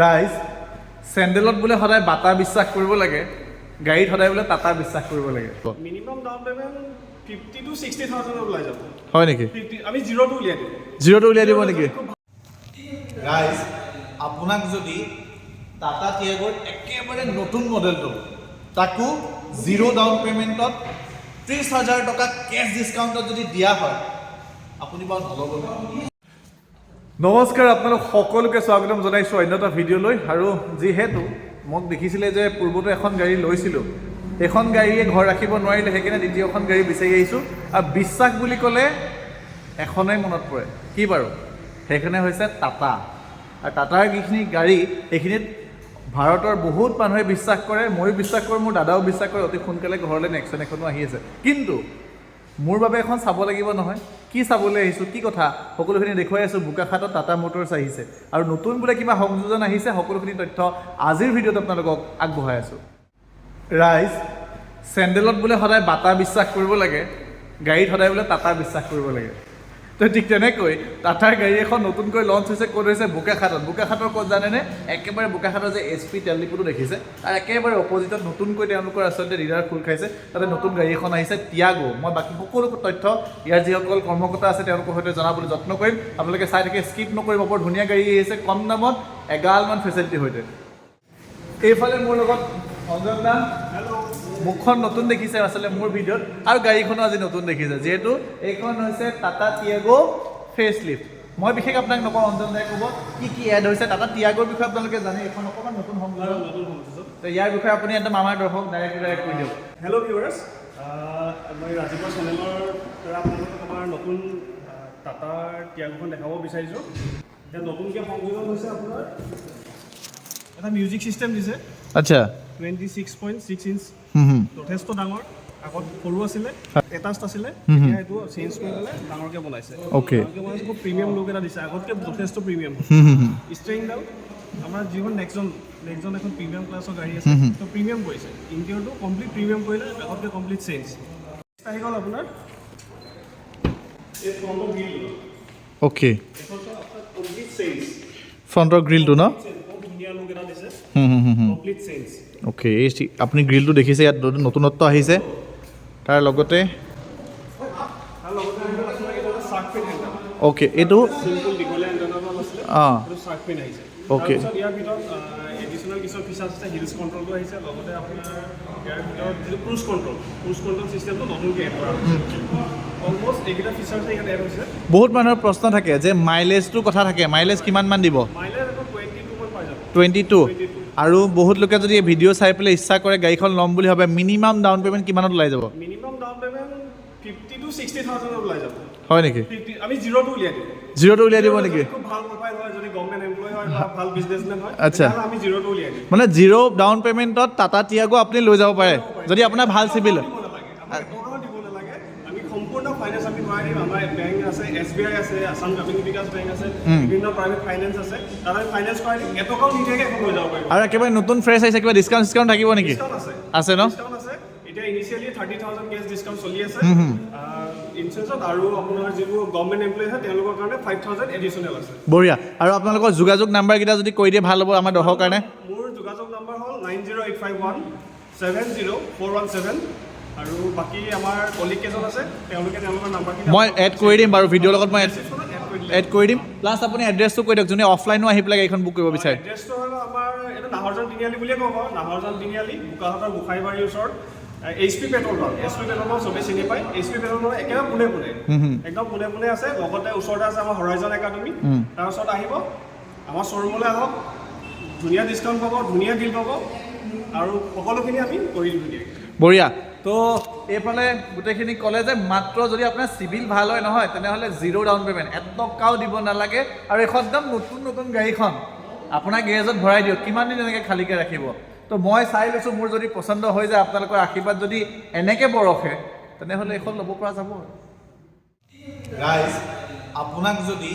ৰাইজ চেণ্ডেলত বোলে সদায় বাটা বিশ্বাস কৰিব লাগে গাড়ীত সদায় বোলে টাটা বিশ্বাস কৰিব লাগে। Minimum down payment fifty to sixty থাউজেণ্ডত ওলাই যাব। হয় নেকি? ফিফটি আমি জিৰ'টো উলিয়াই দিম। জিৰ'টো উলিয়াই দিব নেকি? ৰাইজ আপোনাক যদি টাটা টিয়াগৰ একেবাৰে নতুন মডেলটো তাকো জিৰ' ডাউন পে'মেণ্টত ত্ৰিছ হাজাৰ টকা কেছ ডিছকাউণ্টত যদি দিয়া হয় আপুনি বাৰু নল'ব। নেকি? নমস্কাৰ, আপোনালোক সকলোকে স্বাগতম জনাইছোঁ অন্য এটা ভিডিঅ'লৈ আৰু যিহেতু মোক দেখিছিলে যে পূৰ্বতে এখন গাড়ী লৈছিলোঁ, সেইখন গাড়ীয়ে ঘৰ ৰাখিব নোৱাৰিলে, সেইকাৰণে দ্বিতীয়খন গাড়ী বিচাৰি আহিছোঁ। আৰু বিশ্বাস বুলি ক'লে এখনেই মনত পৰে। কি বাৰু? সেইখনে হৈছে টাটা। আৰু টাটাৰ যিখিনি গাড়ী, সেইখিনিত ভাৰতৰ বহুত মানুহে বিশ্বাস কৰে, ময়ো বিশ্বাস কৰোঁ, মোৰ দাদাও বিশ্বাস কৰে, অতি সোনকালে ঘৰলৈ নেক্সন এখনও আহি আছে। কিন্তু মোৰ বাবে এখন চাব লাগিব নহয়। কি চাবলৈ আহিছোঁ কি কথা? সকলোখিনি দেখুৱাই আছোঁ বোকাখাটত টাটা মটৰ্ছ আহিছে। আৰু নতুন বোলে কিবা সংযোজন আহিছে সকলোখিনি তথ্য আজিৰ ভিডিঅ'ত আপোনালোকক আগবঢ়াই আছোঁ। ৰাইজ চেণ্ডেলত বোলে সদায় বাটা বিশ্বাস কৰিব লাগে গাড়ীত সদায় বোলে টাটা বিশ্বাস কৰিব লাগে। তো ঠিক তেনেকৈ টাটাৰ গাড়ী এখন নতুনকৈ লঞ্চ হৈছে, ক'ত হৈছে? বোকাখাটত। বোকাখাটৰ ক'ত জানেনে? একেবাৰে বোকাখাটৰ যে এইচ পি তেল ডিপুটো দেখিছে। তাৰ একেবাৰে অপজিটত নতুনকৈ তেওঁলোকৰ আচলতে ডিলাৰ খোল খাইছে। তাতে নতুন গাড়ী এখন আহিছে টিয়াগো মই বাকী সকলো তথ্য, ইয়াৰ যিসকল কৰ্মকৰ্তা আছে, তেওঁলোকৰ সৈতে জনাবলৈ যত্ন কৰিম। আপোনালোকে চাই থাকে স্কিপ নকৰিব। বৰ ধুনীয়া গাড়ী আহিছে, কম দামত এগালমান ফেচিলিটিৰ সৈতে এইফালে মোৰ লগত অঞ্জন দা? মুখখন নতুন দেখিছে আচলতে মোৰ ভিডিঅ'ত আৰু গাড়ীখনো আজি নতুন দেখিছে যিহেতু এইখন হৈছে টাটা টিয়াগো ফেচ লিফ্ট মই বিশেষ আপোনাক নকওঁ অঞ্জন দাই ক'ব কি কি এড হৈছে। টাটা টিয়াগোৰ বিষয়ে আপোনালোকে জানে এইখন অকণমান নতুন সংযোজন তো ইয়াৰ বিষয়ে আপুনি একদম আমাৰ দৰ্শক ডাইৰেক্ট ডাইৰেক্ট কৈ দিয়ক। হেল্ল' ভিউৱাৰ্ছ মই ৰাতিপুৱা চেনেলৰ দ্বাৰা আপোনালোকক আমাৰ নতুন টাটাৰ টিয়াগোখন দেখাব বিচাৰিছোঁ। এতিয়া নতুনকৈ সংযোজন হৈছে আপোনাৰ। এটা মিউজিক ছিষ্টেম দিছে। আচ্ছা। Twenty six point six inch যথেষ্ট ডাঙৰ আগত সৰু আছিলে এটাষ্ট আছিলে এতিয়া এইটো চেঞ্জ কৰি পেলাই ডাঙৰকৈ বনাইছে। বনাইছে খুব প্ৰিমিয়াম লুক এটা দিছে আগতকৈ যথেষ্ট প্ৰিমিয়াম ষ্টেৰিংডাল আমাৰ যিখন নেক্সজন নেক্সজন এখন প্ৰিমিয়াম ক্লাছৰ গাড়ী আছে তো প্ৰিমিয়াম কৰিছে। ইণ্টেৰিয়ৰটো কমপ্লিট প্ৰিমিয়াম কৰিলে আগতকৈ কমপ্লিট চেঞ্জ আহি গ'ল আপোনাৰ। ফ্ৰণ্টৰ অ'কে এইখন চব আপোনাৰ কমপ্লিট চেঞ্জ ফ্ৰণ্টৰ গ্ৰিলটো ন? কমপ্লিট চেঞ্জ অ'কে এই আপুনি গ্ৰিলটো দেখিছে ইয়াত নতুন- নতুনত্ব আহিছে। তাৰ লগতে অ'কে এইটো অঁ। এইটো চাৰ্ক পেন আহিছে। Okay. তাৰপিছত ইয়াৰ ভিতৰত এডিশ্যনেল কিছুমান ফিচাৰ্ছ আছে হিলছ কণ্ট্ৰলটো আহিছে লগতে আপোনাৰ ইয়াৰ ভিতৰত যিটো ক্ৰুজ কণ্ট্ৰল ক্ৰুজ কণ্ট্ৰল চিষ্টেমটো নতুনকৈ এড কৰা হৈছে। অলমষ্ট এইকেইটা ফিচাৰ্ছে ইয়াত এড হৈছে। বহুত মানুহৰ প্ৰশ্ন থাকে যে মাইলেজটোৰ কথা থাকে মাইলেজ কিমান মান দিব? মাইলেজ টুৱেণ্টি টু মান পাই যাব। টুৱেণ্টি টু 22 আৰু বহুত লোকে যদি এই ভিডিঅ' চাই পেলাই ইচ্ছা কৰে গাড়ীখন ল'ম বুলি ভাবে মিনিমাম ডাউন পে'মেণ্ট কিমানত ওলাই যাব? Minimum down payment fifty to sixty thousand ওলাই যাব। হয় নেকি? আমি জিৰ'টো উলিয়াই দিম। জিৰ'টো উলিয়াই দিব নেকি? আচ্ছা। মানে জিৰ' ডাউন পে'মেণ্টত টাটা টিয়াগো আপুনি লৈ যাব পাৰে। যদি আপোনাৰ ভালো চিভিল হয় দিব নালাগে আমাৰ এটকাও দিব নালাগে আমি সম্পূৰ্ণ ফাইনেন্স আমি কৰাই দিম আমাৰ বেংক আছে এছ বিকাশ বেংক আছে বিভিন্ন প্ৰাইভেট ফাইনেন্স আছে তাত আমি ফাইনেন্স কৰাই দিম। এটকাও নিদিয়াকৈ এখন লৈ যাব আৰু একেবাৰে নতুন ফ্ৰেছ আহিছে কিবা ডিছকাউণ্ট চিছকাউণ্ট থাকিব নেকি? আছে। আছে ন? ডিছকাউণ্ট আছে। এতিয়া initially thirty thousand cash discount চলি আছে। ইঞ্চুৰেঞ্চত আৰু আপোনাৰ যিবোৰ গভৰ্ণমেণ্ট এমপ্লয় আছে তেওঁলোকৰ কাৰণে ফাইভ থাউজেণ্ড এডিশ্যনেল আছে। বঢ়িয়া। আৰু আপোনালোকৰ যোগাযোগ নাম্বাৰকেইটা যদি কৈ দিয়ে ভালো হ'ব আমাৰ দৰ্শকৰ কাৰণে। মোৰ যোগাযোগ নম্বৰ হ'ল nine zero' eight five one seven zero' four one seven আৰু বাকী আমাৰ কলিগ কেইজন আছে তেওঁলোকে তেওঁলোকৰ নাম্বাৰখিনি মই এড কৰি দিম বাৰু ভিডিঅ'ৰ লগত মই এড কৰি দিম। প্লাছ আপুনি এড্ৰেছটো কৈ দিয়ক যোনে অফলাইনো আহি পেলাই গাড়ীখন বুক কৰিব বিচাৰে। এড্ৰেছটো হ'ল আমাৰ এইটো নাহৰজন তিনিআলি বুলিয়ে ক'ব নাহৰজন তিনিআলি বোকাহাটৰ গোসাইবাৰীৰ ওচৰত H P petrol pump. H P petrol pump চবেই চিনি পায়। এইচ পি পেট্ৰল পাম্প একেবাৰে পোনে পোনে। একদম পোনে পোনে আছে। লগতে ওচৰতে আছে আমাৰ হৰাইজন একাডেমি তাৰ ওচৰত আহিব। আমাৰ শ্ব'ৰুমলৈ আহক। ধুনীয়া ডিছকাউণ্ট পাব ধুনীয়া ডিল পাব। আৰু সকলোখিনি আমি কৰি দিম। ধুনীয়াকৈ বঢ়িয়া। তো এইফালে গোটেইখিনি ক'লে যে মাত্ৰ যদি আপোনাৰ চিভিল ভালো হয় নহয়, তেনেহ'লে জিৰ' ডাউন পে'মেণ্ট এটকাও দিব নালাগে। আৰু এইখন একদম নতুন নতুন গাড়ীখন আপোনাৰ গেৰেজত ভৰাই দিয়ক। কিমান দিন এনেকৈ খালীকৈ ৰাখিব? তো মই চাই লৈছোঁ, মোৰ যদি পচন্দ হৈ যায়, আপোনালোকৰ আশীৰ্বাদ যদি এনেকৈ বৰষে, তেনেহ'লে এইখন ল'ব পৰা যাব। ৰাইজ আপোনাক যদি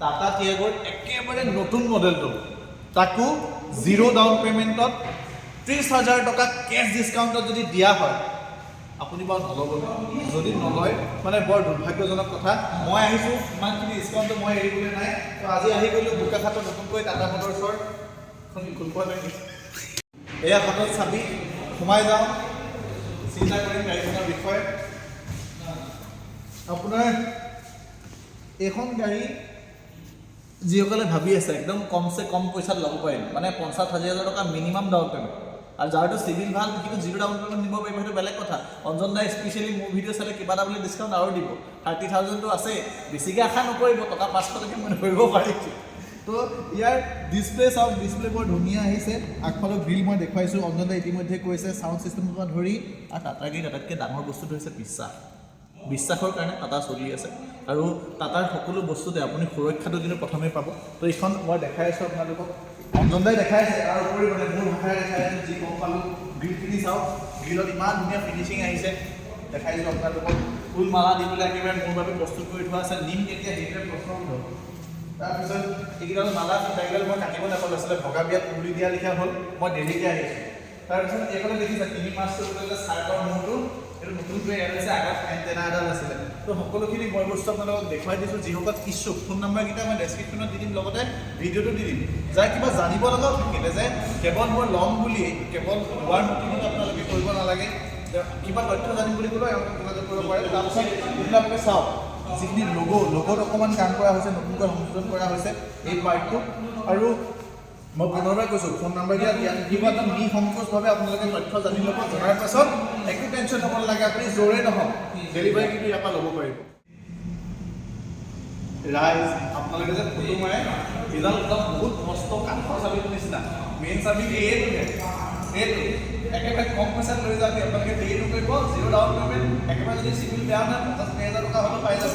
টাটা টিয়াগৰ একেবাৰে নতুন মডেলটো তাকো জিৰ' ডাউন পে'মেণ্টত ত্ৰিছ হাজাৰ টকা কেছ ডিছকাউণ্টত যদি দিয়া হয়, আপুনি বাৰু নল'ব। যদি নলয় মানে বৰ দুৰ্ভাগ্যজনক কথা। মই আহিছোঁ, ইমানখিনি ডিছকাউণ্টটো মই এৰিবলৈ নাই। তো আজি আহি গ'লোঁ বোকাখাটত নতুনকৈ টাটা মটৰ্ছৰ এয়া হাতত চাবি, সোমাই যাওঁ। চিন্তা কৰিম গাড়ীখনৰ বিষয়ে। আপোনাৰ, এইখন গাড়ী যিসকলে ভাবি আছে, একদম কমচে কম পইচাত ল'ব পাৰিম। মানে পঞ্চাছ হাজাৰ টকা মিনিমাম ডাউন পে'মেণ্ট আৰু যাৰটো চিভিল ভালো, কিন্তু জিৰ' ডাউন পে'মেণ্ট দিব পাৰিব সেইটো বেলেগ কথা। অঞ্জন দাই স্পেচিয়েলি মোৰ ভিডিঅ' চালে কিবা এটা বুলি ডিছকাউণ্ট আৰু দিব। থাৰ্টি থাউজেণ্ডটো আছে, বেছিকৈ আশা নকৰিব, টকা পাঁচশো টকা মই ধৰিব পাৰিছোঁ তো ইয়াৰ ডিছপ্লে চাওক ডিছপ্লে বৰ ধুনীয়া আহিছে। আগফালৰ গ্ৰিল মই দেখুৱাইছোঁ, অঞ্জন দাই ইতিমধ্যে কৈছে চাউণ্ড ছিষ্টেমৰ পৰা ধৰি আৰু টাটা গেট আটাইতকৈ ডাঙৰ বস্তুটো হৈছে বিশ্বাস। বিশ্বাসৰ কাৰণে টাটা চলি আছে। আৰু টাটাৰ সকলো বস্তুতে আপুনি সুৰক্ষাটো কিন্তু প্ৰথমে পাব। তো এইখন মই দেখাই আছোঁ আপোনালোকক। অঞ্জন দাই দেখাই আছে তাৰ উপৰি মানে মোৰ ভাষাৰে দেখাই আছোঁ যি গম পালোঁ গ্ৰিলখিনি চাওক গ্ৰিলত ইমান ধুনীয়া ফিনিচিং আহিছে দেখাইছোঁ আপোনালোকক ফুল মালা দি পেলাই একেবাৰে মোৰ বাবে প্ৰস্তুত কৰি থোৱা আছে নিম কেতিয়া সেইটোৱে প্ৰশ্ন তাৰপিছত এইকেইডাল মালা সূতাকেইডাল মই কাটিব নাপালোঁ আচলতে ভগা বিয়াত উৰি দিয়া লিখা হ'ল মই দেৰিকৈ আহিছোঁ তাৰপিছত এইফালে দেখিছে তিনি মাছটো কৰিলে চাৰ্টৰ মূৰটো এইটো নতুনকৈ এড এণ্টেনা এডাল আছিলে। তো সকলোখিনি মই বস্তু আপোনালোকক দেখুৱাই দিছোঁ যিসকল ইচ্ছুক ফোন নাম্বাৰকেইটা মই ডেছক্ৰিপশ্যনত দি দিম, লগতে ভিডিঅ'টো দি দিম। যাৰ কিবা জানিব লগাও থাকিলে যে কেৱল মই ল'ম বুলি, কেৱল লোৱাৰ নতুনত আপোনালোকে কৰিব নালাগে। কিবা তথ্য জানিম বুলি ক'লেও এওঁলোকে যোগাযোগ কৰিব পাৰে। তাৰপিছত আপোনালোকে চাওক, যিখিনি লগো লগোত অকণমান কাম কৰা হৈছে, নতুনকৈ সংযোজন কৰা হৈছে, এই পাৰ্টটো। আৰু মই পুনৰবাৰ কৈছোঁ, ফোন নাম্বাৰ দিয়া দিয়া কিবা এটা নিসংকোচভাৱে আপোনালোকে তথ্য জানি ল'ব। জনাৰ পাছত, একো টেনশ্যন হ'ব নালাগে, আপুনি জোৰে নহওক। ডেলিভাৰী কিন্তু ইয়াৰ পৰা ল'ব পাৰিব। ৰাইজ আপোনালোকে যে ফটো মাৰে এইডাল একদম বহুত মস্ত কাঠৰ চাবিটোৰ নিচিনা। মেইন চাবি এইটোহে, এইটো। একেবাৰে কম পইচাত লৈ যাবি আপোনালোকে দেৰিটো কৰিব জিৰ' ডাউন পে'মেণ্ট একেবাৰে যদি চিভিল বেয়া নাই, পঞ্চাছ হাজাৰ টকা হ'লেও পাই যাব।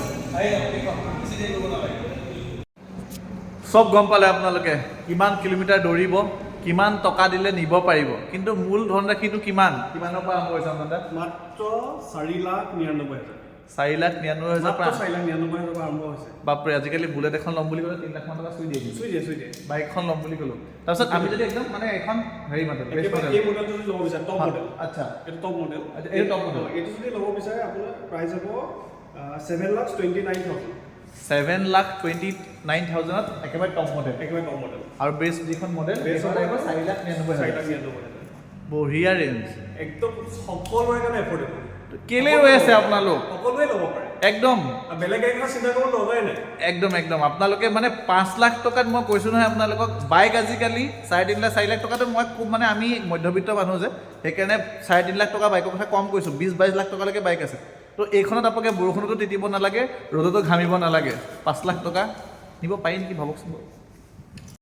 যাব ঠিক বেছি দেৰি কৰিব নালাগে। চব গম পালে আপোনালোকে কিমান কিলোমিটাৰ দৌৰিব কিমান টকা দিলে নিব পাৰিব। কিন্তু মূল ধনৰাশিটো কিমান? কিমানৰ পৰা আৰম্ভ হৈছে অন্তত মাত্ৰ চাৰি লাখ নিৰান্নব্বৈ হাজাৰ। চাৰি লাখ নিৰান্নব্বৈ হাজাৰ পৰা চাৰি লাখ নিৰান্নব্বৈ হাজাৰ পৰা আৰম্ভ হৈছে। বাপৰে আজিকালি বুলেট এখন ল'ম বুলি ক'লে তিনি লাখ মান টকা চুই দিয়ে চুই দিয়ে চুই দিয়ে। বাইকখন ল'ম বুলি ক'লো। তাৰপিছত আমি যদি একদম মানে এখন হেৰি মডেল মডেল এই মডেলটো যদি ল'ব বিচাৰে টপ মডেল আচ্ছা। এইটো টপ মডেল আচ্ছা, এইটো top model। এইটো যদি ল'ব বিচাৰে আপোনাৰ প্ৰাইচ হ'ব seven lakh twenty nine thousand seven lakh twenty nine থাউজেণ্ডত একেবাৰে টপ মডেল একেবাৰে টপ মডেল আৰু বেষ্ট যিখন মডেল চাৰি লাখ নিৰান্নব্বৈ চাৰি লাখ নিৰান্নব্বৈ বঢ়িয়া ৰেঞ্জ একদম সকলোৰে কাৰণে এফৰ্ডেবল কেলে ৰৈ আছে আপোনালোক? সকলোৱে ল'ব পাৰে। একদম। বেলেগ গাড়ী চিন্তা কৰিব দৰকাৰেই নাই একদম একদম। আপোনালোকে মানে পাঁচ লাখ টকাত মই কৈছোঁ নহয় আপোনালোকক বাইক আজিকালি চাৰে তিনি লাখ চাৰি লাখ টকাটো মই খুব মানে আমি মধ্যবিত্ত মানুহ যে সেইকাৰণে চাৰে তিনি লাখ টকা বাইকৰ কথা কম কৈছোঁ। বিছ বাইছ লাখ টকালৈকে বাইক আছে। তো এইখনত আপোনালোকে বৰষুণতো তিতিব নালাগে ৰ'দতো ঘামিব নালাগে। পাঁচ লাখ টকা নিব পাৰি নেকি ভাবকচোন বাৰু